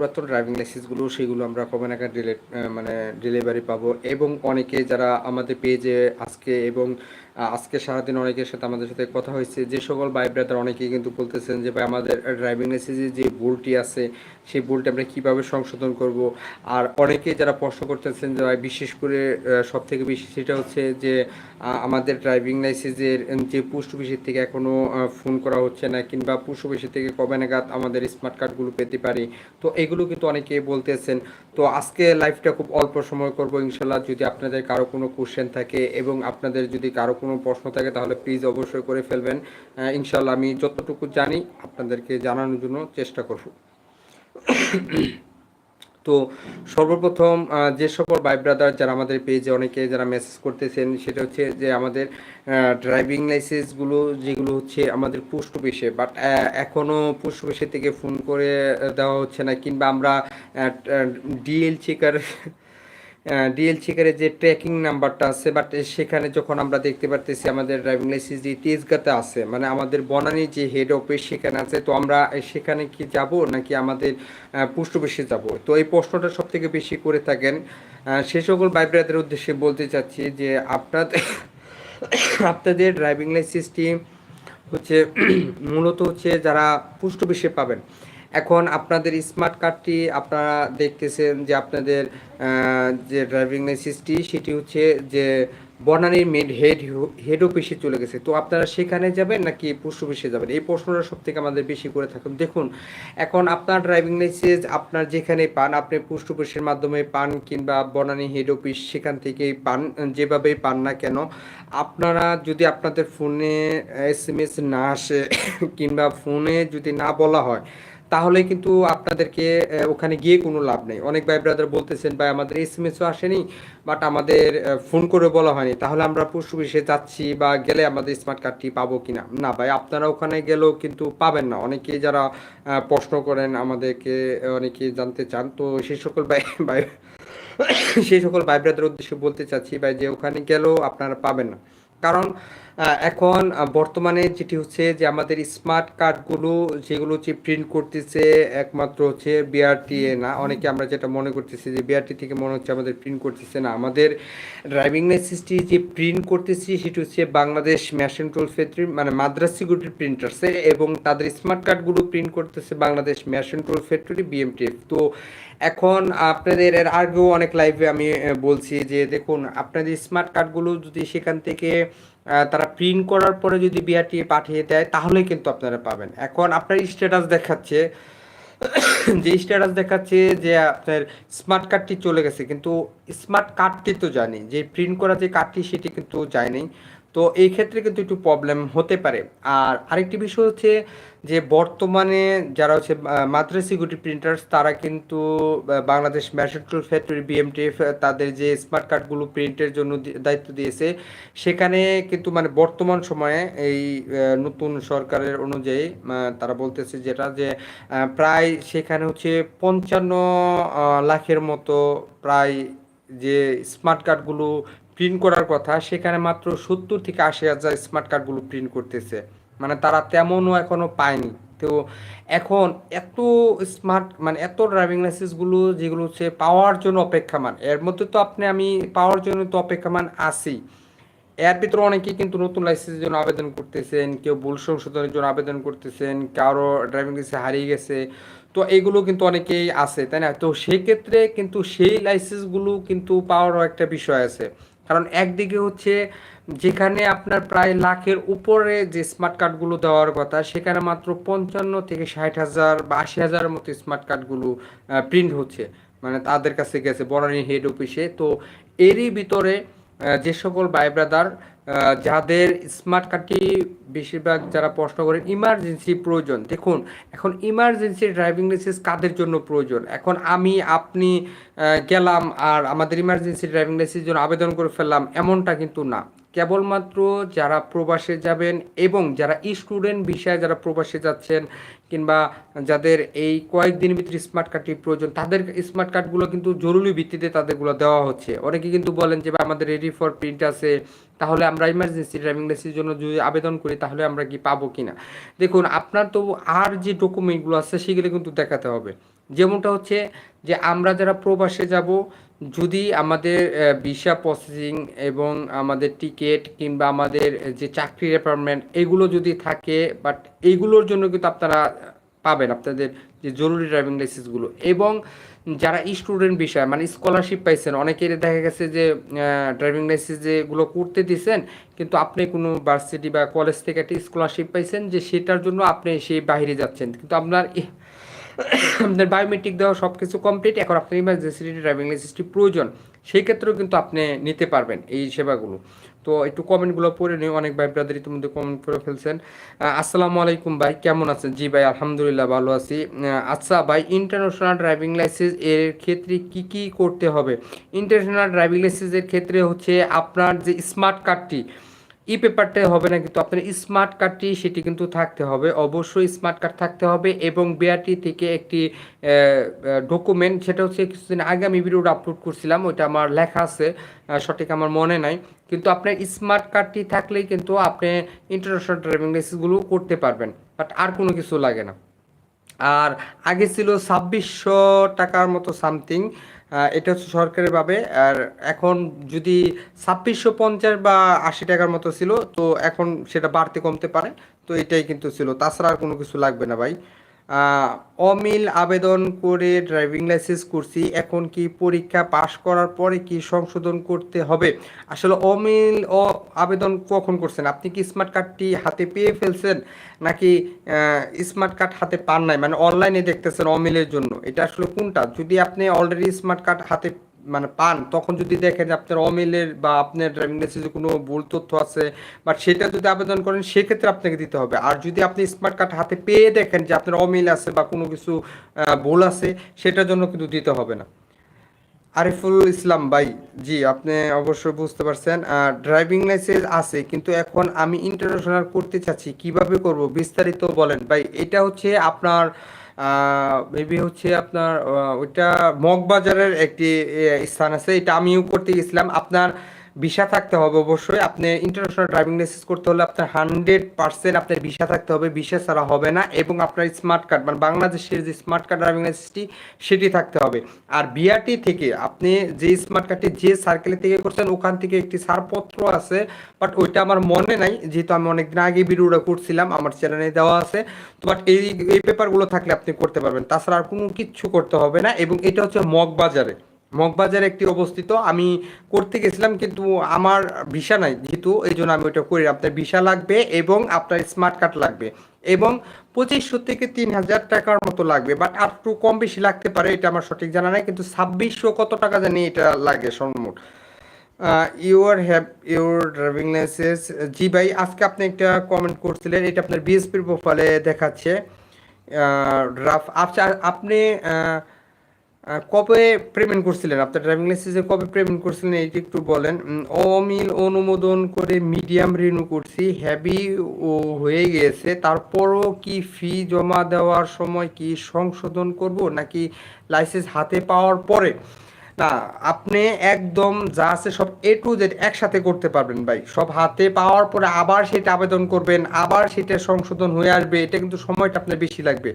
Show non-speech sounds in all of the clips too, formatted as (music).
পুরাতন ড্রাইভিং লাইসেন্সগুলো সেগুলো আমরা কবে নাগাদ মানে ডেলিভারি পাবো। এবং অনেকে যারা আমাদের পেজে আজকে এবং আজকে সারাদিন অনেকের সাথে আমাদের সাথে কথা হয়েছে। যে সকল ভাই ব্রাদার অনেকেই কিন্তু বলতেছেন যে, ভাই, আমাদের ড্রাইভিং লাইসেন্সে যে ভুলটি আছে, সেই ভুলটি আমরা কীভাবে সংশোধন করব? আর অনেকে যারা প্রশ্ন করতেছেন যে, ভাই, বিশেষ করে সব থেকে বেশি সেটা হচ্ছে যে আমাদের ড্রাইভিং লাইসেন্সের যে পোস্ট অফিসের থেকে এখনও ফোন করা হচ্ছে না, কিংবা পোস্ট অফিসের থেকে কবে নাগাদ আমাদের স্মার্ট কার্ডগুলো পেতে পারি? তো এগুলো কিন্তু অনেকে বলতেছেন। তো আজকে লাইভটা খুব অল্প সময় করব ইনশাল্লাহ যদি আপনাদের কারও কোনো কোশ্চেন থাকে এবং আপনাদের যদি কারও কোনো প্রশ্ন থাকে, তাহলে প্লিজ অবশ্যই করে ফেলবেন। ইনশাল্লাহ আমি যতটুকু জানি আপনাদেরকে জানানোর জন্য চেষ্টা করব। তো সর্বপ্রথম যে সকল ভাই ব্রাদার যারা আমাদের পেজে অনেকে যারা মেসেজ করতেছেন, সেটা হচ্ছে যে আমাদের ড্রাইভিং লাইসেন্সগুলো যেগুলো হচ্ছে আমাদের পোস্ট অফিসে বাট এখনও পোস্ট অফিসে থেকে ফোন করে দেওয়া হচ্ছে না, কিংবা আমরা ডিএল চেকার ডিএল চেকারের যে ট্র্যাকিং নাম্বারটা আছে বাট সেখানে যখন আমরা দেখতে পারতেছি আমাদের ড্রাইভিং লাইসেন্স যে তেজগাতে আছে মানে আমাদের বনানী যে হেড অফিস সেখানে আছে, তো আমরা সেখানে কি যাব নাকি আমাদের পোস্ট অফিসে যাব? তো এই প্রশ্নটা সব থেকে বেশি করে থাকেন। সে সকল ভাইব্রাদের উদ্দেশ্যে বলতে চাচ্ছি যে আপনাদের আপনাদের ড্রাইভিং লাইসেন্সটি হচ্ছে (clears throat) মূলত হচ্ছে যারা পোস্ট অফিসে পাবেন। এখন আপনাদের স্মার্ট কার্ডটি আপনারা দেখতেছেন যে আপনাদের যে ড্রাইভিং লাইসেন্সটি সেটি হচ্ছে যে বনানীর মেড হেড হেড অফিসে চলে গেছে। তো আপনারা সেখানে যাবেন নাকি পোস্ট অফিসে যাবেন? এই প্রশ্নটা সব থেকে আমাদের বেশি করে থাকুন। দেখুন, এখন আপনার ড্রাইভিং লাইসেন্স আপনার যেখানে পান, আপনি পোস্ট অফিসের মাধ্যমে পান কিংবা বনানী হেড অফিস সেখান থেকেই পান, যেভাবেই পান না কেন, আপনারা যদি আপনাদের ফোনে এস না আসে, (coughs) কিংবা ফোনে যদি না বলা হয় তাহলে কিন্তু আপনাদেরকে ওখানে গিয়ে কোনো লাভ নেই। অনেক ভাই ব্রাদার বলতেছেন, ভাই, আমাদের এস এম এসও আসেনি বাট আমাদের ফোন করে বলা হয়নি। তাহলে আমরা পোস্ট অফিসে যাচ্ছি বা গেলে আমাদের স্মার্ট কার্ডটি পাবো কিনা? না, ভাই, আপনারা ওখানে গেলেও কিন্তু পাবেন না। অনেকেই যারা প্রশ্ন করেন আমাদেরকে, অনেকেই জানতে চান। তো সেই সকল ভাই ভাই, সেই সকল ভাই ব্রাদার উদ্দেশ্যে বলতে চাচ্ছি, ভাই, যে ওখানে গেলেও আপনারা পাবেন না। কারণ এখন বর্তমানে যেটি হচ্ছে যে আমাদের স্মার্ট কার্ডগুলো যেগুলো হচ্ছে প্রিন্ট করতেছে একমাত্র হচ্ছে বিআরটিএ না, অনেকে আমরা যেটা মনে করতেছি যে বিআরটি থেকে মনে হচ্ছে আমাদের প্রিন্ট করতেছে না। আমাদের ড্রাইভিং লাইসেন্সটি যে প্রিন্ট করতেছি, সেটি হচ্ছে বাংলাদেশ মেশিন টুল ফ্যাক্টরি মানে মাদ্রাস সিকিউরিটি প্রিন্টার্সে এবং তাদের স্মার্ট কার্ডগুলো প্রিন্ট করতেছে Bangladesh machine tool factory BMTF তো এখন আপনাদের, এর আগেও অনেক লাইভে আমি বলছি যে দেখুন, আপনাদের স্মার্ট কার্ডগুলো যদি সেখান থেকে তারা প্রিন্ট করার পরে যদি বিআরটি পাঠিয়ে দেয়, তাহলে কিন্তু আপনারা পাবেন। এখন আপনার স্ট্যাটাস দেখাচ্ছে, (coughs) যে স্ট্যাটাস দেখাচ্ছে যে আপনার স্মার্ট কার্ডটি চলে গেছে, কিন্তু স্মার্ট কার্ডটি তো জানি, যে প্রিন্ট করা যে কার্ডটি সেটি কিন্তু যায়নি তো এই ক্ষেত্রে কিন্তু একটু প্রবলেম হতে পারে। আর আরেকটি বিষয় হচ্ছে যে বর্তমানে যারা হচ্ছে মাদ্রাস সিকিউরিটি প্রিন্টার্স তারা কিন্তু বাংলাদেশ ম্যাশন ফ্যাক্টরি বিএমটিএফ তাদের যে স্মার্ট কার্ডগুলো প্রিন্টের জন্য দায়িত্ব দিয়েছে, সেখানে কিন্তু মানে বর্তমান সময়ে এই নতুন সরকারের অনুযায়ী তারা বলতেছে যেটা যে প্রায় সেখানে হচ্ছে পঞ্চান্ন লাখের মতো প্রায় যে স্মার্ট কার্ডগুলো প্রিন্ট করার কথা, সেখানে মাত্র সত্তর থেকে আশি হাজার স্মার্ট কার্ডগুলো প্রিন্ট করতেছে। মানে তারা তেমনও এখনও পায়নি। তো এখন এত স্মার্ট মানে এত ড্রাইভিং লাইসেন্সগুলো যেগুলো হচ্ছে পাওয়ার জন্য অপেক্ষামান, এর মধ্যে তো আপনি, আমি পাওয়ার জন্য তো অপেক্ষামান আছি। এর ভিতরে অনেকেই কিন্তু নতুন লাইসেন্সের জন্য আবেদন করতেছেন, কেউ ভুল সংশোধনের জন্য আবেদন করতেছেন, কারও ড্রাইভিং লাইসেন্স হারিয়ে গেছে। তো এইগুলো কিন্তু অনেকেই আছে, তাই না? তো সেক্ষেত্রে কিন্তু সেই লাইসেন্সগুলো কিন্তু পাওয়ারও একটা বিষয় আছে। কারণ একদিকে হচ্ছে যেখানে আপনার প্রায় লাখের উপরে যে স্মার্ট কার্ডগুলো দেওয়ার কথা, সেখানে মাত্র পঞ্চান্ন থেকে ষাট হাজার বা আশি হাজারের মতো স্মার্ট কার্ডগুলো প্রিন্ট হচ্ছে। মানে তাদের কাছে গেছে বনানী হেড অফিসে তো এরই ভিতরে যে সকল ভাই ব্রাদার যাদের স্মার্ট কার্ডটি বেশিরভাগ যারা প্রশ্ন করেন ইমার্জেন্সি প্রয়োজন। দেখুন, এখন ইমার্জেন্সি ড্রাইভিং লাইসেন্স কাদের জন্য প্রয়োজন? এখন আমি, আপনি গেলাম আর আমাদের ইমার্জেন্সি ড্রাইভিং লাইসেন্সের জন্য আবেদন করে ফেললাম, এমনটা কিন্তু না। কেবলমাত্র যারা প্রবাসে যাবেন এবং যারা স্টুডেন্ট বিষয়ে যারা প্রবাসে যাচ্ছেন কিংবা যাদের এই কয়েকদিনের ভিতরে স্মার্ট কার্ডটি প্রয়োজন, তাদের স্মার্ট কার্ডগুলো কিন্তু জরুরি ভিত্তিতে তাদেরগুলো দেওয়া হচ্ছে। অনেকে কিন্তু বলেন যে আমাদের রেডি ফর প্রিন্ট আছে, তাহলে আমরা ইমার্জেন্সি ড্রাইভিং লাইসেন্সের জন্য যদি আবেদন করি, তাহলে আমরা কি পাবো কিনা দেখুন, আপনার তো আর যে ডকুমেন্টগুলো আছে, সেগুলো কিন্তু দেখাতে হবে। যেমনটা হচ্ছে যে, আমরা যারা প্রবাসে যাব যদি আমাদের ভিসা প্রসেসিং এবং আমাদের টিকিট কিংবা আমাদের যে চাকরির অ্যাপার্টমেন্ট এগুলো যদি থাকে বাট এইগুলোর জন্য কিন্তু আপনারা পাবেন আপনাদের যে জরুরি ড্রাইভিং লাইসেন্সগুলো এবং যারা স্টুডেন্ট বিষয় মানে স্কলারশিপ পাইছেন অনেকের দেখা গেছে যে ড্রাইভিং লাইসেন্স যেগুলো করতে দিছেন, কিন্তু আপনি কোনো ভার্সিটি বা কলেজ থেকে একটা স্কলারশিপ পাইছেন যে সেটার জন্য আপনি সেই বাইরে যাচ্ছেন। কিন্তু আপনার আপনার বায়োমেট্রিক দেওয়া সব কিছু কমপ্লিট এখন আপনার ইমার্জেন্সি ড্রাইভিং লাইসেন্সটি প্রয়োজন, সেই ক্ষেত্রেও কিন্তু আপনি নিতে পারবেন এই সেবাগুলো। তো একটু কমেন্টগুলো পড়ে নিই অনেক ভাই ব্রাদার ইতিমধ্যে কমেন্ট করে ফেলছেন। আসসালামু আলাইকুম ভাই, কেমন আছেন? জি ভাই, আলহামদুলিল্লাহ ভালো আছি। আচ্ছা ভাই ইন্টারন্যাশনাল ড্রাইভিং লাইসেন্স এর ক্ষেত্রে কি কি করতে হবে? ইন্টারন্যাশনাল ড্রাইভিং লাইসেন্সের ক্ষেত্রে হচ্ছে আপনার যে স্মার্ট কার্ডটি ই পেপারটা হবে না কিন্তু আপনার স্মার্ট কার্ডটি সেটি কিন্তু থাকতে হবে। অবশ্যই স্মার্ট কার্ড থাকতে হবে এবং বিআরটি থেকে একটি ডকুমেন্ট, সেটা হচ্ছে কিছুদিন আগে আমি ভিডিওটা আপলোড করছিলাম, ওইটা আমার লেখা আছে সঠিক আমার মনে নাই। কিন্তু আপনার স্মার্ট কার্ডটি থাকলেই কিন্তু আপনি ইন্টারন্যাশনাল ড্রাইভিং লাইসেন্সগুলো করতে পারবেন, বাট আর কোনো কিছু লাগে না। আর আগে ছিল ছাব্বিশশো টাকার মতো সামথিং এটা হচ্ছে সরকারের সরকারিভাবে আর এখন যদি ছাব্বিশশো পঞ্চাশ বা আশি টাকার মতো ছিল, তো এখন সেটা বাড়তে কমতে পারে। তো এটাই কিন্তু ছিল। তাছাড়া আর কোনো কিছু লাগবে না ভাই। অমিল আবেদন করে ড্রাইভিং লাইসেন্স করছি, এখন কি পরীক্ষা পাশ করার পরে কি সংশোধন করতে হবে? আসলে অমিল, ও আবেদন কখন করছেন? আপনি কি স্মার্ট কার্ডটি হাতে পেয়ে ফেলছেন? নাকি স্মার্ট কার্ড হাতে পান নাই? মানে অনলাইনে দেখতেছেন অমিলের জন্য। এটা আসলে কোনটা? যদি আপনি অলরেডি স্মার্ট কার্ড হাতে মানে পান, তখন যদি দেখেন আপনার অমিলের বা আপনার ড্রাইভিং লাইসেন্সে কোনো ভুল তথ্য আছে বাট সেটা যদি আবেদন করেন, সেক্ষেত্রে আপনাকে দিতে হবে। আর যদি আপনি স্মার্ট কার্ড হাতে পেয়ে দেখেন যে আপনার অমিল আছে বা কোনো কিছু ভুল আছে, সেটার জন্য কিন্তু দিতে হবে না। আরিফুল ইসলাম ভাই, জি, আপনি অবশ্যই বুঝতে পারছেন। ড্রাইভিং লাইসেন্স আছে, কিন্তু এখন আমি ইন্টারন্যাশনাল করতে চাচ্ছি, কীভাবে করব? বিস্তারিত বলেন। ভাই, এটা হচ্ছে আপনার মেবি হচ্ছে আপনার ওইটা মগবাজারের একটি স্থান আছে। এটা আমিও করতে গেছিলাম। আপনার ভিসা থাকতে হবে অবশ্যই। আপনি ইন্টারন্যাশনাল ড্রাইভিং লাইসেন্স করতে হলে আপনার হান্ড্রেড পার্সেন্ট আপনার ভিসা থাকতে হবে, ভিসা ছাড়া হবে না এবং আপনার স্মার্ট কার্ড মানে বাংলাদেশের যে স্মার্ট কার্ড ড্রাইভিং লাইসেন্সটি সেটি থাকতে হবে। আর বিআরটি থেকে আপনি যে স্মার্ট কার্ডটি যে সার্কেলে থেকে করছেন, ওখান থেকে একটি ছাড়পত্র আছে বাট ওইটা আমার মনে নাই, যেহেতু আমি অনেকদিন আগে ভিডিওটা করছিলাম, আমার চ্যানেলে দেওয়া আছে তো বাট এই এই পেপারগুলো থাকলে আপনি করতে পারবেন। তাছাড়া আর কোনো কিচ্ছু করতে হবে না এবং এটা হচ্ছে মগবাজারে। মগবাজার একটি অবস্থিত। আমি করতে গেছিলাম কিন্তু আমার ভিসা নাই যেহেতু, এই জন্য আমি ওইটা করি আপনার ভিসা লাগবে এবং আপনার স্মার্ট কার্ড লাগবে এবং পঁচিশশো থেকে তিন হাজার টাকার মতো লাগবে। বাট আর একটু কম বেশি লাগতে পারে, এটা আমার সঠিক জানা নাই। কিন্তু ছাব্বিশশো কত টাকা জানি এটা লাগে সর্বমোট your have your driving licence জি ভাই, আজকে আপনি একটা কমেন্ট করছিলেন, এটা আপনার বিএসপির প্রোফাইলে দেখাচ্ছে। রাফ আচ্ছা আপনি কবে পেমেন্ট করছিলেন? আপনার ড্রাইভিং লাইসেন্সে কবে পেমেন্ট করছিলেন? এটি একটু বলেন। অমিল অনুমোদন করে মিডিয়াম রিনিউ করছি। হ্যাভি ও হয়ে গিয়েছে তারপরও কি ফি জমা দেওয়ার সময় কি সংশোধন করব? নাকি লাইসেন্স হাতে পাওয়ার পরে? না, আপনি একদম যা আছে সব এ টু জেড একসাথে করতে পারবেন ভাই। সব হাতে পাওয়ার পরে আবার সেটা আবেদন করবেন, আবার সেটা সংশোধন হয়ে আসবে, এটা কিন্তু সময়টা আপনার বেশি লাগবে।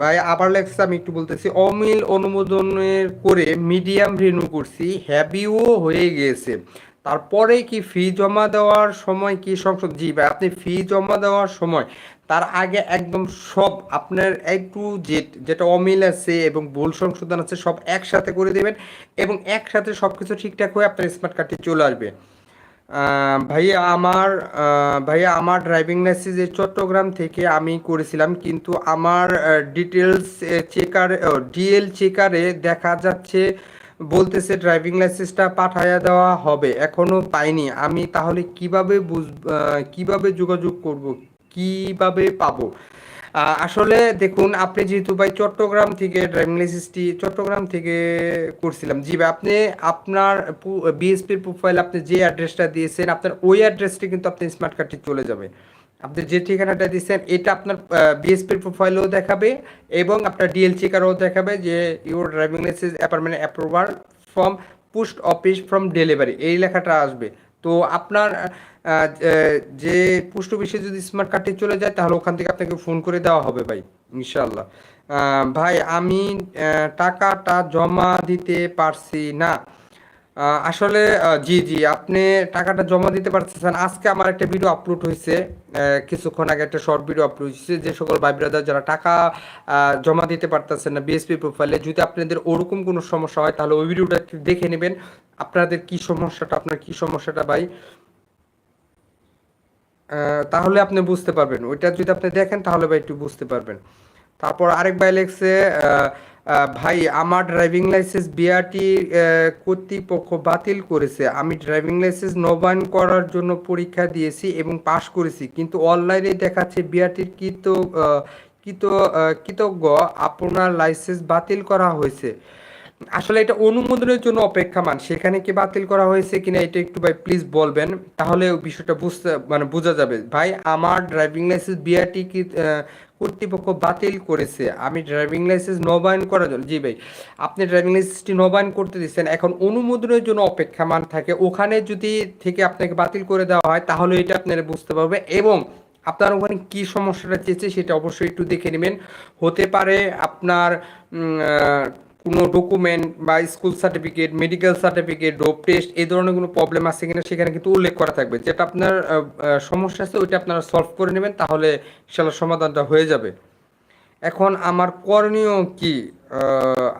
ভাই, আবার লেগেছে আমি একটু বলতেছি, অমিল অনুমোদনের করে মিডিয়াম রিনিউ করছি হ্যাভিও হয়ে গিয়েছে তারপরে কি ফি জমা দেওয়ার সময় কি সংশোধন জি ভাই, আপনি ফি জমা দেওয়ার সময়, তার আগে একদম সব আপনার একটু জেট যেটা অমিল আছে এবং ভুল সংশোধন আছে সব একসাথে করে দেবেন এবং একসাথে সব কিছু ঠিকঠাক হয়ে আপনার স্মার্ট কার্ডটি চলে আসবে। ভাইয়া আমার ভাইয়া আমার ড্রাইভিং লাইসেন্স চট্টগ্রাম থেকে আমি করেছিলাম, কিন্তু আমার ডিটেলস চেকার ডিএল চেকারে দেখা যাচ্ছে বলতেছে ড্রাইভিং লাইসেন্সটা পাঠাইয়া দেওয়া হবে, এখনও পাইনি। আমি তাহলে কীভাবে বুঝ কীভাবে যোগাযোগ করব? কীভাবে পাবো? আসলে দেখুন, আপনি যেহেতু ভাই চট্টগ্রাম থেকে ড্রাইভিং লাইসেন্সটি চট্টগ্রাম থেকে করছিলাম। জি ভাই, আপনি আপনার বিএসপির প্রোফাইল আপনি যে অ্যাড্রেসটা দিয়েছেন, আপনার ওই অ্যাড্রেসটি কিন্তু আপনি স্মার্ট কার্ডটি চলে যাবে। আপনি যে ঠিকানাটা দিচ্ছেন, এটা আপনার বিএসপির প্রোফাইলেও দেখাবে এবং আপনার ডিএল চেকারও দেখাবে যে your driving licence apartment approval from post office from delivery এই লেখাটা আসবে। তো আপনার যে পোস্ট অফিসে যদি স্মার্ট কার্ডটি চলে যায়, তাহলে ওখান থেকে আপনাকে ফোন করে দেওয়া হবে ভাই ইনশাল্লাহ ভাই, আমি টাকাটা জমা দিতে পারছি না। আসলে জি জি, আপনি টাকাটা জমা দিতে পারতেছেন। আজকে আমার একটা ভিডিও আপলোড হয়েছে কিছুক্ষণ আগে একটা শর্ট ভিডিও আপলোড হয়েছে যে সকল ভাই ব্রাদার যারা টাকা জমা দিতে পারতেছেন না বিএসপি প্রোফাইলে যদি আপনাদের ওরকম কোনো সমস্যা হয়, তাহলে ওই ভিডিওটা একটু দেখে নেবেন। আপনাদের কি সমস্যাটা, আপনার কি সমস্যাটা ভাই? তাহলে আপনি বুঝতে পারবেন। ওইটা যদি আপনি দেখেন, তাহলে ভাই একটু বুঝতে পারবেন। তারপর আরেক ভাই লেখছে ভাই, আমার ড্রাইভিং লাইসেন্স বিআরটি কর্তৃপক্ষ বাতিল করেছে। আমি ড্রাইভিং লাইসেন্স নবায়ন করার জন্য পরীক্ষা দিয়েছি এবং পাশ করেছি, কিন্তু অনলাইনে দেখাচ্ছে বিআরটির কৃত কৃত কৃতজ্ঞ, আপনার লাইসেন্স বাতিল করা হয়েছে। আসলে এটা অনুমোদনের জন্য অপেক্ষামান, সেখানে কি বাতিল করা হয়েছে কিনা এটা একটু ভাই প্লিজ বলবেন, তাহলে বিষয়টা বুঝতে মানে বোঝা যাবে। ভাই, আমার ড্রাইভিং লাইসেন্স বিআরটি কর্তৃপক্ষ বাতিল করেছে। আমি ড্রাইভিং লাইসেন্স নবায়ন করার জন্য জি ভাই, আপনি ড্রাইভিং লাইসেন্সটি নবায়ন করতে দিচ্ছেন। এখন অনুমোদনের জন্য অপেক্ষামান থাকে। ওখানে যদি থেকে আপনাকে বাতিল করে দেওয়া হয়, তাহলে এটা আপনারা বুঝতে পারবে এবং আপনার ওখানে কি সমস্যাটা চেয়েছে সেটা অবশ্যই একটু দেখে নেবেন। হতে পারে আপনার কোনো ডকুমেন্ট বা school certificate medical certificate dope test এই ধরনের কোনো প্রবলেম আছে কিনা সেখানে কিন্তু উল্লেখ করা থাকবে। যেটা আপনার সমস্যা আছে ওইটা আপনারা সলভ করে নেবেন, তাহলে ইনশাল্লাহ সমাধানটা হয়ে যাবে। এখন আমার করণীয় কি?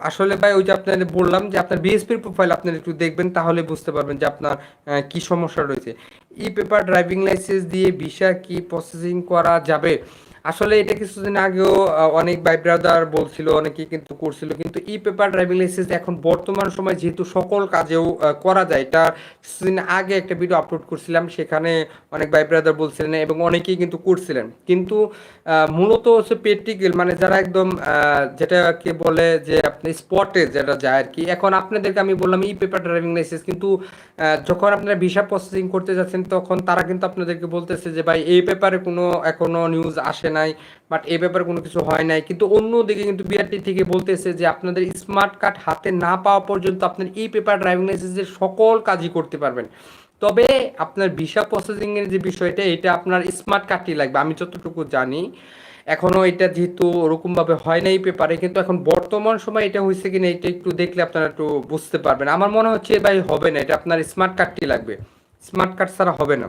আসলে ভাই ওই যে আপনাদের বললাম যে আপনার বিএসপির প্রোফাইল আপনারা একটু দেখবেন, তাহলে বুঝতে পারবেন যে আপনার কি সমস্যা রয়েছে। ই পেপার ড্রাইভিং লাইসেন্স দিয়ে ভিসা কি প্রসেসিং করা যাবে? আসলে এটা কিছুদিন আগেও অনেক ভাই ব্রাদার বলছিল অনেকে কিন্তু করছিল। কিন্তু ই পেপার ড্রাইভিং লাইসেন্স এখন বর্তমান সময় যেহেতু সকল কাজেও করা যায়, এটা কিছুদিন আগে একটা ভিডিও আপলোড করছিলাম, সেখানে অনেক ভাই ব্রাদার বলছিলেন এবং অনেকেই কিন্তু করছিলেন। কিন্তু মূলত হচ্ছে প্র্যাকটিক্যাল মানে যারা একদম যেটাকে বলে যে আপনি স্পটে যেটা যায় আর কি। এখন আপনাদেরকে আমি বললাম ই পেপার ড্রাইভিং লাইসেন্স কিন্তু যখন আপনারা ভিসা প্রসেসিং করতে যাচ্ছেন, তখন তারা কিন্তু আপনাদেরকে বলতেছে যে, ভাই, এই পেপারে কোনো, এখনও নিউজ আসে নাই বাট এই ব্যাপারে কোনো কিছু হয় নাই। কিন্তু অন্যদিকে কিন্তু বিআরটি থেকে বলতেছে যে আপনাদের স্মার্ট কার্ড হাতে না পাওয়া পর্যন্ত আপনার এই পেপার ড্রাইভিং লাইসেন্সের সকল কাজই করতে পারবেন। তবে আপনার ভিসা প্রসেসিং এর যে বিষয়টা, এটা আপনার স্মার্ট কার্ডটি লাগবে। আমি যতটুকু জানি, এখনও এটা যেহেতু ওরকমভাবে হয় নাই পেপারে কিন্তু এখন বর্তমান সময় এটা হয়েছে কিনা, এটা একটু দেখলে আপনারা একটু বুঝতে পারবেন। আমার মনে হচ্ছে ভাই হবে না, এটা আপনার স্মার্ট কার্ডটি লাগবে। স্মার্ট কার্ড ছাড়া হবে না।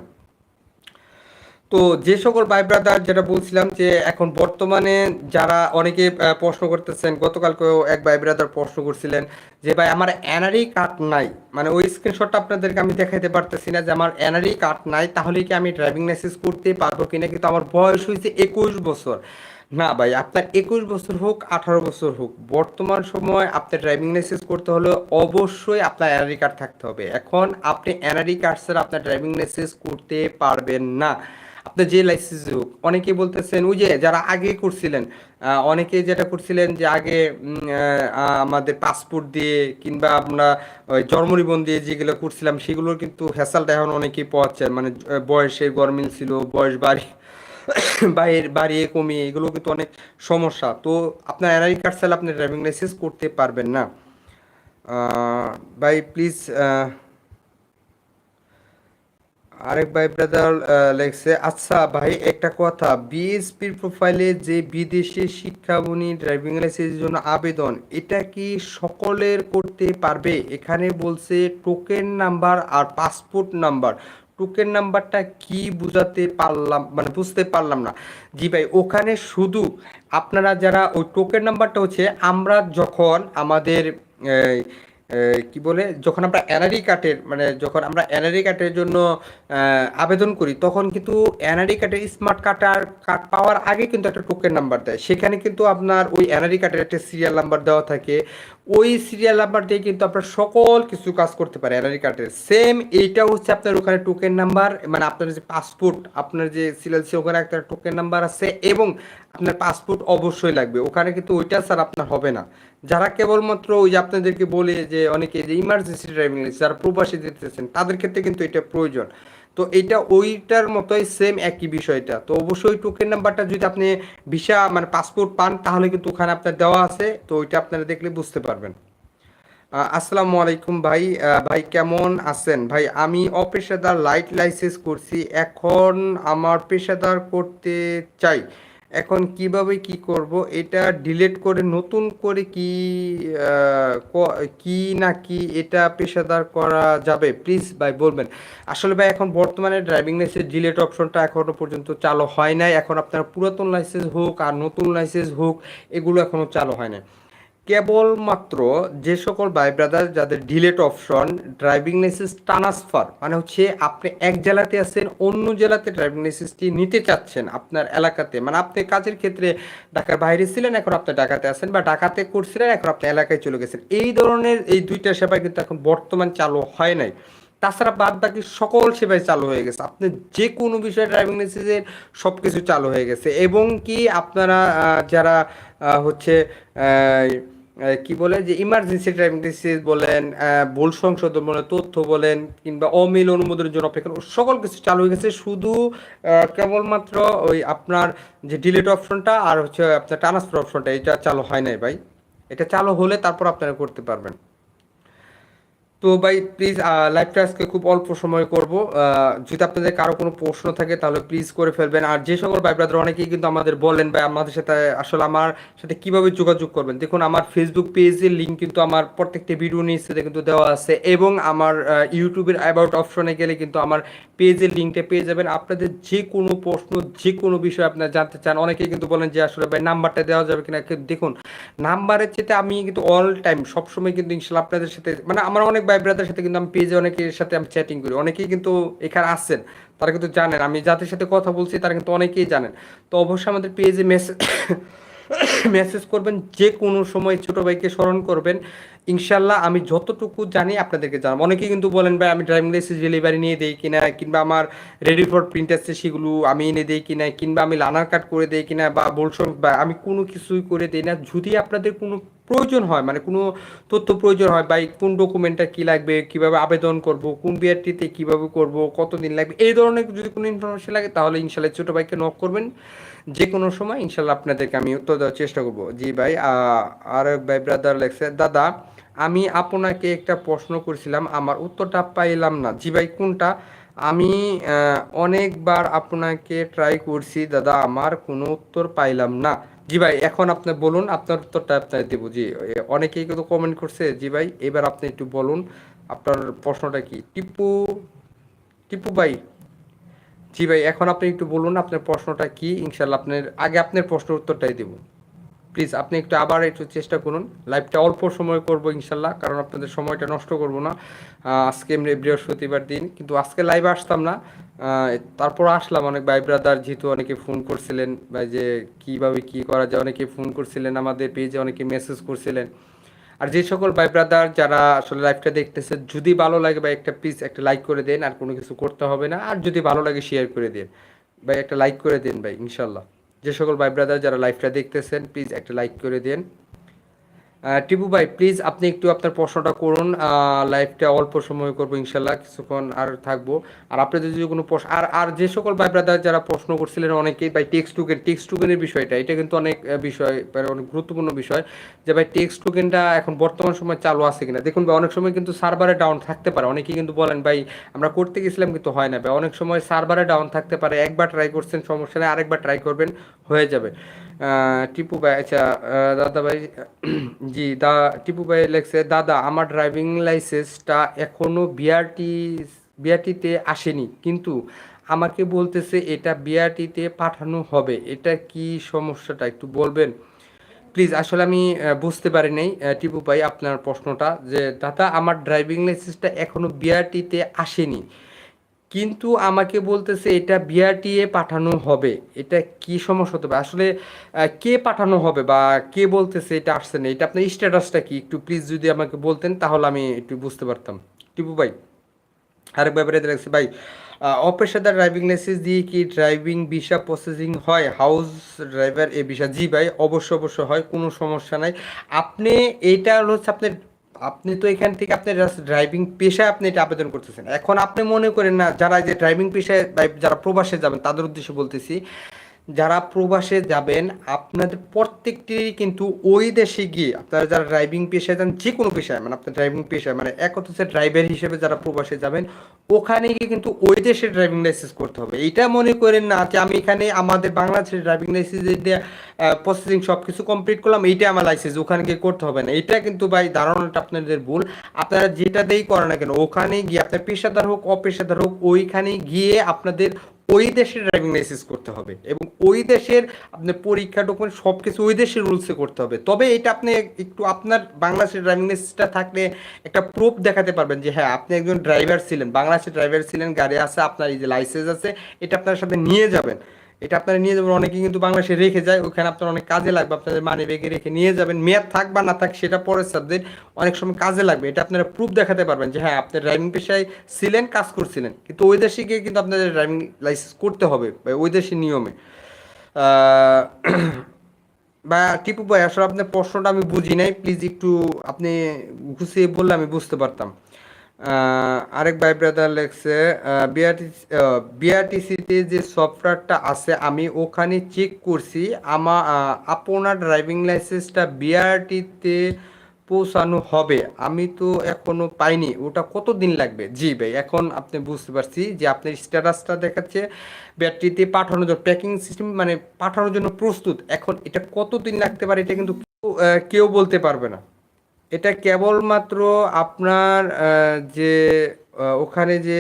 তো যে সকল ভাই ব্রাদার যেটা বলছিলাম যে এখন বর্তমানে যারা অনেকে প্রশ্ন করতেছেন, গতকালকেও এক ভাই ব্রাদার প্রশ্ন করছিলেন যে, ভাই, আমার এনআরই কার্ড নাই। মানে ওই স্ক্রিনশটটা আপনাদেরকে আমি দেখাইতে পারতেছি না যে, আমার এনআরই কার্ড নাই, তাহলে কি আমি ড্রাইভিং লাইসেন্স করতে পারব কিনা? কিন্তু আমার বয়স হয়েছে একুশ বছর। না ভাই, আপনার একুশ বছর হোক, আঠারো বছর হোক, বর্তমান সময় আপনার ড্রাইভিং লাইসেন্স করতে হলে অবশ্যই আপনার এনআরই কার্ড থাকতে হবে। এখন আপনি এনআরই কার্ড ছাড়া আপনার ড্রাইভিং লাইসেন্স করতে পারবেন না। আপনার যে লাইসেন্স হোক অনেকে বলতেছেন ওই যে যারা আগে করছিলেন অনেকে যেটা করছিলেন যে আগে আমাদের পাসপোর্ট দিয়ে কিংবা আমরা জন্ম নিবন্ধন দিয়ে যেগুলো করছিলাম সেগুলোর কিন্তু হ্যাসালটা এখন অনেকেই পাচ্ছেন। মানে আহ, বয়সের গরমিল ছিল বয়স বাড়ি (coughs) বাইরে বাড়িয়ে কমিয়ে এগুলো কিন্তু অনেক সমস্যা। তো আপনার এনআই কার্ড চাইলে আপনি ড্রাইভিং লাইসেন্স করতে পারবেন না। ভাই প্লিজ আরেক ভাই ব্রাদার লেখছে আচ্ছা ভাই, একটা কথা। বিএসপির প্রোফাইলে যে বিদেশে শিক্ষাবনী ড্রাইভিং লাইসেন্সের জন্য আবেদন, এটা কি সকলের করতে পারবে? এখানে বলছে টোকেন নাম্বার আর পাসপোর্ট নাম্বার টোকেন নাম্বারটা কি বুঝাতে পারলাম মানে বুঝতে পারলাম না। জি ভাই, ওখানে শুধু আপনারা যারা, ওই টোকেন নাম্বারটা হচ্ছে, আমরা যখন আমাদের কি বলে, যখন আমরা এনআরই কার্ডের মানে যখন আমরা এনআরই কার্ডের জন্য আবেদন করি, তখন কিন্তু এনআরই কার্ডের স্মার্ট কার্ডার কার্ড পাওয়ার আগে কিন্তু একটা টোকেন নাম্বার দেয়। সেখানে কিন্তু আপনার ওই এনআরই কার্ডের একটা সিরিয়াল নাম্বার দেওয়া থাকে। ওই সিরিয়াল নাম্বার দিয়ে কিন্তু আপনার সকল কিছু কাজ করতে পারে এনআরই কার্ডের। সেম এইটা হচ্ছে আপনার ওখানে টোকেন নাম্বার মানে আপনার যে পাসপোর্ট আপনার যে সিরিয়াল সে ওখানে একটা টোকেন নাম্বার আছে এবং আপনার পাসপোর্ট অবশ্যই লাগবে। ওখানে কিন্তু ওইটা স্যার আপনার হবে না। যারা কেবলমাত্র ওই যে আপনাদেরকে বলে যে অনেকে যে ইমার্জেন্সি ড্রাইভিং লাইসেন্স যারা প্রবাসী দিতেছেন তাদের ক্ষেত্রে কিন্তু এটা প্রয়োজন। তো এটা ওইটার মতোই সেম একই বিষয়টা। তো অবশ্যই টোকেন নাম্বারটা যদি আপনি ভিসা মানে পাসপোর্ট পান, তাহলে কিন্তু ওখানে আপনার দেওয়া আছে। তো ওইটা আপনারা দেখলে বুঝতে পারবেন। আসসালামু আলাইকুম ভাই। ভাই কেমন আছেন? ভাই, আমি অপেশাদার লাইট লাইসেন্স করছি। এখন আমার পেশাদার করতে চাই। এখন কীভাবে কি করব? এটা ডিলেট করে নতুন করে কি ক- না কি এটা পেশাদার করা যাবে? প্লিজ ভাই বলবেন। আসলে ভাই এখন বর্তমানে ড্রাইভিং লাইসেন্স ডিলেট অপশনটা এখনও পর্যন্ত চালু হয় নাই। এখন আপনার পুরাতন লাইসেন্স হোক আর নতুন লাইসেন্স হোক, এগুলো এখনও চালু হয় না কেবলমাত্র যে সকল ভাই ব্রাদার যাদের delete option driving licence transfer মানে হচ্ছে আপনি এক জেলাতে আছেন, অন্য জেলাতে ড্রাইভিং লাইসেন্সটি নিতে চাচ্ছেন আপনার এলাকাতে। মানে আপনি কাজের ক্ষেত্রে ঢাকার বাইরে ছিলেন, এখন আপনি ঢাকাতে আছেন বা ঢাকাতে করছিলেন, এখন আপনি এলাকায় চলে গেছেন। এই ধরনের এই দুইটা সেবা কিন্তু এখন বর্তমান চালু হয় নাই। তাছাড়া বাদ বাকি সকল সেবাই চালু হয়ে গেছে। আপনি যে কোনো বিষয়ে ড্রাইভিং লাইসেন্সের সব কিছু চালু হয়ে গেছে। এবং কি আপনারা যারা হচ্ছে কি বলে যে ইমার্জেন্সি ডায়াগনোসিস বলেন ভুল সংশোধন বলেন, তথ্য বলেন, কিংবা অমিল অনুমোদনের জন্য অপেক্ষা সকল কিছু চালু হয়ে গেছে। শুধু কেবলমাত্র ওই আপনার যে ডিলিট অপশনটা আর হচ্ছে আপনার ট্রান্সফার অপশনটা এটা চালু হয় নাই ভাই। এটা চালু হলে তারপর আপনারা করতে পারবেন। তো ভাই প্লিজ লাইভটা আজকে খুব অল্প সময় করব। যদি আপনাদের কারও কোনো প্রশ্ন থাকে, তাহলে প্লিজ করে ফেলবেন। আর যে সকল ভাই ব্রাদার অনেকেই কিন্তু আমাদের বলেন, ভাই, আমাদের সাথে আসলে আমার সাথে কীভাবে যোগাযোগ করবেন? দেখুন, আমার ফেসবুক পেজের লিঙ্ক কিন্তু আমার প্রত্যেকটা ভিডিও নিচে কিন্তু দেওয়া আছে এবং আমার ইউটিউবের অ্যাবাউট অপশনে গেলে কিন্তু আমার পেজের লিঙ্কটা পেয়ে যাবেন। আপনাদের যে কোনো প্রশ্ন, যে কোনো বিষয় আপনারা জানতে চান, অনেকেই কিন্তু বলেন যে, আসলে ভাই, নাম্বারটা দেওয়া যাবে কিনা? দেখুন, নাম্বারের চেয়ে আমি কিন্তু অল টাইম সবসময় কিন্তু ইনশাল্লাহ আপনাদের সাথে মানে আমার অনেক ভাই ব্রাদার সাথে কিন্তু আমি পেজে অনেকের সাথে আমি চ্যাটিং করি। অনেকেই কিন্তু এখানে আসছেন তারা কিন্তু জানেন। আমি যাদের সাথে কথা বলছি, তারা কিন্তু অনেকেই জানেন। তো অবশ্যই আমাদের পেজে মেসেজ মেসেজ করবেন যে কোনো সময় ছোট ভাইকে স্মরণ করবেন। ইনশাল্লাহ আমি যতটুকু জানি আপনাদেরকে জানাব। অনেকেই কিন্তু বলেন, ভাই, আমি ড্রাইভিং লাইসেন্স ডেলিভারি নিয়ে দিই কিনা, কিংবা আমার রেডি ফর প্রিন্ট আসছে সেগুলো আমি এনে দিই কিনা, কিংবা আমি লানার কাট করে দিই কিনা, বা বলছো, বা আমি কোনো কিছুই করে দিই না। যদি আপনাদের কোনো প্রয়োজন হয় মানে কোনো তথ্য প্রয়োজন হয় বা কোন ডকুমেন্টটা কি লাগবে, কীভাবে আবেদন করব, কোন বিআরটিতে কীভাবে করব, কতদিন লাগবে, এই ধরনের যদি কোনো ইনফরমেশন লাগে তাহলে ইনশাল্লাহ ছোট ভাইকে নক করবেন। যে কোনো সময় ইনশাল্লাহ আপনাদেরকে আমি উত্তর দেওয়ার চেষ্টা করব। জি ভাই আর ভাই ব্রাদার লেখছে, দাদা, আমি আপনাকে একটা প্রশ্ন করেছিলাম, আমার উত্তরটা পাইলাম না। জি ভাই, কোনটা? আমি অনেকবার আপনাকে ট্রাই করছি, দাদা, আমার কোনো উত্তর পাইলাম না। জি ভাই, এখন আপনি বলুন, আপনার উত্তরটা আপনার দেবো। জি অনেকেই কিন্তু কমেন্ট করছে, জি ভাই, এবার আপনি একটু বলুন, আপনার প্রশ্নটা কি? টিপু টিপু ভাই, জি ভাই, এখন আপনি একটু বলুন, আপনার প্রশ্নটা কি? ইনশাল্লাহ আপনার, আগে আপনার প্রশ্নের উত্তরটাই দেবো। প্লিজ আপনি একটু আবার একটু চেষ্টা করুন। লাইভটা অল্প সময় করব ইনশাল্লাহ, কারণ আপনাদের সময়টা নষ্ট করব না। আজকে এমনি বৃহস্পতিবার দিন, কিন্তু আজকে লাইভে আসতাম না। তারপর আসলাম, অনেক ভাই ব্রাদার যেহেতু অনেকে ফোন করছিলেন বা যে কীভাবে কি করা যায়, অনেকে ফোন করছিলেন আমাদের পেজে অনেকে মেসেজ করছিলেন। আর যে সকল ভাই ব্রাদার যারা আসলে লাইভটা দেখতেছে, যদি ভালো লাগে ভাই একটা প্লিজ একটা লাইক করে দেন, আর কোনো কিছু করতে হবে না। আর যদি ভালো লাগে শেয়ার করে দেন। ভাই একটা লাইক করে দিন ভাই, ইনশাল্লাহ। যে সকল ভাই ব্রাদার যারা লাইভটা দেখতেছেন প্লিজ একটা লাইক করে দিন টিপু ভাই প্লিজ আপনি একটু আপনার প্রশ্নটা করুন। লাইভটা অল্প সময় করব ইনশাল্লাহ, কিছুক্ষণ আর থাকব। আর আপনাদের যদি কোনো প্রশ্ন আর আর যে সকল ভাই ব্রাদার যারা প্রশ্ন করছিলেন অনেকেই, ভাই টেক্সট টুকেন টেক্সট টুকেনের বিষয়টা, এটা কিন্তু অনেক বিষয় মানে অনেক গুরুত্বপূর্ণ বিষয় যে, ভাই টেক্সট টুকেনটা এখন বর্তমান সময় চালু আছে কিনা। দেখুন ভাই, অনেক সময় কিন্তু সার্ভারে ডাউন থাকতে পারে। অনেকেই কিন্তু বলেন, ভাই, আমরা করতে গেছিলাম কিন্তু হয় না ভাই। অনেক সময় সার্ভারে ডাউন থাকতে পারে। একবার ট্রাই করছেন, সমস্যা নেই, আরেকবার ট্রাই করবেন, হয়ে যাবে। টিপু ভাই আচ্ছা দাদা ভাই, (clears throat) জি, দা, টিপু ভাই লেখছে, দাদা, আমার ড্রাইভিং লাইসেন্সটা এখনও বিআরটি বিআরটিতে আসেনি, কিন্তু আমাকে বলতেছে এটা বিআরটিতে পাঠানো হবে। এটা কি সমস্যাটা একটু বলবেন? প্লিজ আসলে আমি বুঝতে পারি নাই টিপু ভাই, আপনার প্রশ্নটা যে, দাদা, আমার ড্রাইভিং লাইসেন্সটা এখনও বিআরটিতে আসেনি। কিন্তু আমাকে বলতেছে, এটা বিআরটিএ পাঠানো হবে। এটা কি সমস্যা হতে পারে? আসলে কে পাঠানো হবে বা কে বলতেছে এটা আসছে না? এটা আপনার স্ট্যাটাসটা কি? একটু প্লিজ যদি আমাকে বলতেন, তাহলে আমি একটু বুঝতে পারতাম। টিপু ভাই আরেক ব্যাপারে দেখছি ভাই অপেশাদার ড্রাইভিং লাইসেন্স দিয়ে কি ড্রাইভিং ভিসা প্রসেসিং হয়? হাউস ড্রাইভার এ ভিসা জি ভাই অবশ্য অবশ্যই হয়, কোনো সমস্যা নাই। আপনি, এটা হচ্ছে আপনার আপনি তো এখান থেকে আপনি ড্রাইভিং পেশায় আপনি এটা আবেদন করতেছেন। এখন আপনি মনে করেন না, যারা যে ড্রাইভিং পেশায় যারা প্রবাসে যাবেন, তাদের উদ্দেশ্যে বলতেছি যারা প্রবাসে যাবেন, আপনাদের প্রত্যেকটি কিন্তু ওই দেশে গিয়ে আপনারা যারা ড্রাইভিং পেশায় যান যে কোনো পেশায় মানে আপনার ড্রাইভিং পেশায় মানে এক হচ্ছে ড্রাইভার হিসেবে যারা প্রবাসে যাবেন, ওখানে গিয়ে কিন্তু ওই দেশের ড্রাইভিং লাইসেন্স করতে হবে। এটা মনে করেন না যে আমি এখানে আমাদের বাংলাদেশের ড্রাইভিং লাইসেন্স দিয়ে প্রসেসিং সব কিছু কমপ্লিট করলাম এইটা আমার লাইসেন্স ওখানে গিয়ে করতে হবে না। এটা কিন্তু ভাই ধারণাটা আপনাদের ভুল। আপনারা যেটা যেটাতেই করেন না কেন, ওখানে গিয়ে আপনার পেশাদার হোক, অপেশাদার হোক, ওইখানে গিয়ে আপনাদের ওই দেশের ড্রাইভিং করতে হবে এবং ওই দেশের আপনার পরীক্ষা ডকুমেন্ট সব কিছু ওই দেশের রুলসে করতে হবে। তবে এটা আপনি একটু আপনার বাংলাদেশের ড্রাইভিং থাকলে একটা প্রুফ দেখাতে পারবেন যে হ্যাঁ আপনি একজন ড্রাইভার ছিলেন, বাংলাদেশের ড্রাইভার ছিলেন, গাড়ি আছে, আপনার এই যে লাইসেন্স আছে, এটা আপনার সাথে নিয়ে যাবেন। এটা আপনারা নিয়ে যাবেন অনেকে কিন্তু বাংলাদেশে রেখে যায়, ওখানে আপনার অনেক কাজে লাগবে, আপনাদের মানি ব্যাগে রেখে নিয়ে যাবেন, মেয়াদ থাক বা না থাক সেটা পরের সাবজেক্ট অনেক সময় কাজে লাগবে, এটা আপনারা প্রুফ দেখাতে পারবেন যে হ্যাঁ আপনি ড্রাইভিং পেশায় ছিলেন, কাজ করছিলেন, কিন্তু ওই দেশে গিয়ে কিন্তু আপনাদের ড্রাইভিং লাইসেন্স করতে হবে ওই দেশের নিয়মে। (clears throat) বা টিপু ভাই, আসলে আপনার প্রশ্নটা আমি বুঝি নাই প্লিজ একটু আপনি গুছিয়ে বললে আমি বুঝতে পারতাম। আরেক ভাই ব্রাদার লেখছে বিআরটিসি বিআরটিসিতে যে সফটওয়্যারটা আছে, আমি ওখানে চেক করছি। আমা আপনার ড্রাইভিং লাইসেন্সটা বিআরটিতে পৌঁছানো হবে। আমি তো এখনও পাইনি। ওটা কত দিন লাগবে? জি ভাই, এখন আপনি বুঝতে পারছি যে আপনার স্ট্যাটাসটা দেখাচ্ছে ব্যাটারিতে পাঠানোর জন্য প্যাকিং সিস্টেম মানে পাঠানোর জন্য প্রস্তুত। এখন এটা কত দিন লাগতে পারে, এটা কিন্তু কেউ বলতে পারবে না। এটা কেবলমাত্র আপনার যে ওখানে যে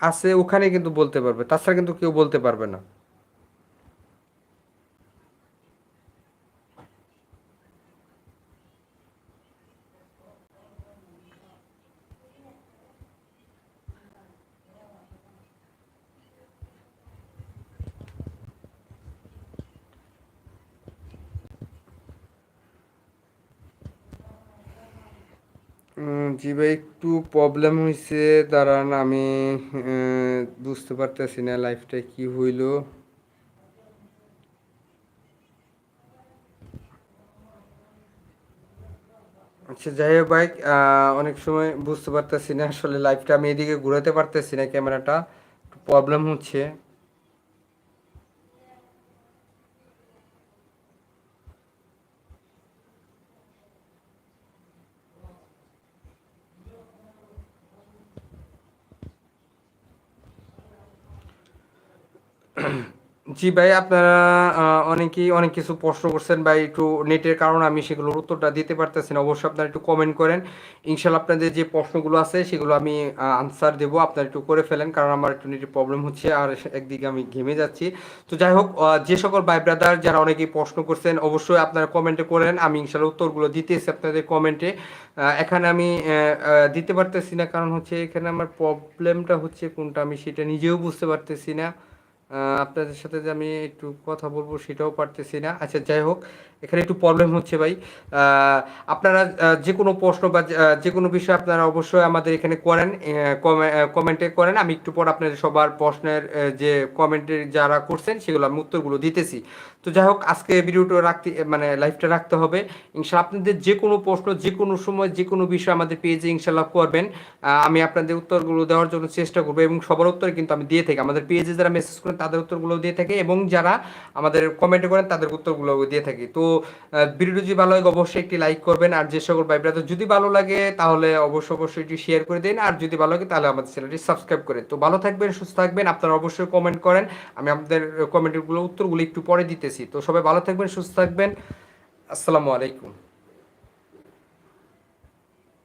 আছে, ওখানে কিন্তু বলতে পারবে। তাছাড়া কিন্তু কেউ বলতে পারবে না। জি ভাই, একটু প্রবলেম হয়েছে দাঁড়ান, আমি বুঝতে পারতেছি না লাইফটা কি হইল। আচ্ছা যাই হোক ভাই অনেক সময় বুঝতে পারতেছি না আসলে লাইফটা আমি এদিকে ঘুরাতে পারতেছি না ক্যামেরাটা প্রবলেম হচ্ছে। জি ভাই, আপনারা অনেকেই অনেক কিছু প্রশ্ন করছেন। ভাই, একটু নেটের কারণে আমি সেগুলোর উত্তরটা দিতে পারতেছি না। অবশ্যই আপনারা একটু কমেন্ট করেন। ইনশাল্লাহ আপনাদের যে প্রশ্নগুলো আছে, সেগুলো আমি আনসার দেবো। আপনারা একটু করে ফেলেন, কারণ আমার একটু নেটের প্রবলেম হচ্ছে আর একদিকে আমি ঘেমে যাচ্ছি। তো যাই হোক যে সকল ভাই ব্রাদার যারা অনেকেই প্রশ্ন করছেন, অবশ্যই আপনারা কমেন্টে করেন। আমি ইনশাল্লাহ উত্তরগুলো দিতেছি আপনাদের কমেন্টে এখানে আমি দিতে পারতেছি না, কারণ হচ্ছে এখানে আমার প্রবলেমটা হচ্ছে কোনটা আমি সেটা নিজেও বুঝতে পারতেছি না। আপনাদের সাথে যে আমি একটু কথা বলব সেটাও পারতেছি না। আচ্ছা যাই হোক এখানে একটু প্রবলেম হচ্ছে ভাই। আপনারা যে কোনো প্রশ্ন বা যে কোনো বিষয় আপনারা অবশ্যই আমাদের এখানে করেন কমেন্টে করেন। আমি একটু পর আপনাদের সবার প্রশ্নের যে কমেন্টে যারা করছেন, সেগুলো আমি উত্তরগুলো দিতেছি। তো যাই হোক, আজকে ভিডিওটা রাখতে মানে লাইভটা রাখতে হবে। ইনশাল্লাহ আপনাদের যে কোনো প্রশ্ন, যে কোনো সময়, যে কোনো বিষয় আমাদের পেজে ইনশাল্লাহ করবেন। আমি আপনাদের উত্তরগুলো দেওয়ার জন্য চেষ্টা করব এবং সবার উত্তর কিন্তু আমি দিয়ে থাকি। আমাদের পেজে যারা মেসেজ করেন, তাদের উত্তরগুলো দিয়ে থাকি এবং যারা আমাদের কমেন্টে করেন, তাদের উত্তরগুলো দিয়ে থাকি। তো ভিডিওটি যদি ভালো লাগে, অবশ্যই একটি লাইক করবেন। আর যে সকল ভাই ব্রাদার যদি ভালো লাগে, তাহলে অবশ্যই অবশ্যই এটি শেয়ার করে দিন। আর যদি ভালো লাগে, তাহলে আমাদের চ্যানেলটি সাবস্ক্রাইব করে তো ভালো থাকবেন, সুস্থ থাকবেন, আপনারা অবশ্যই কমেন্ট করেন। আমি আপনাদের কমেন্টগুলো উত্তরগুলো একটু পরে দিতেছি। তো সবাই ভালো থাকবেন, সুস্থ থাকবেন। আসসালামু আলাইকুম।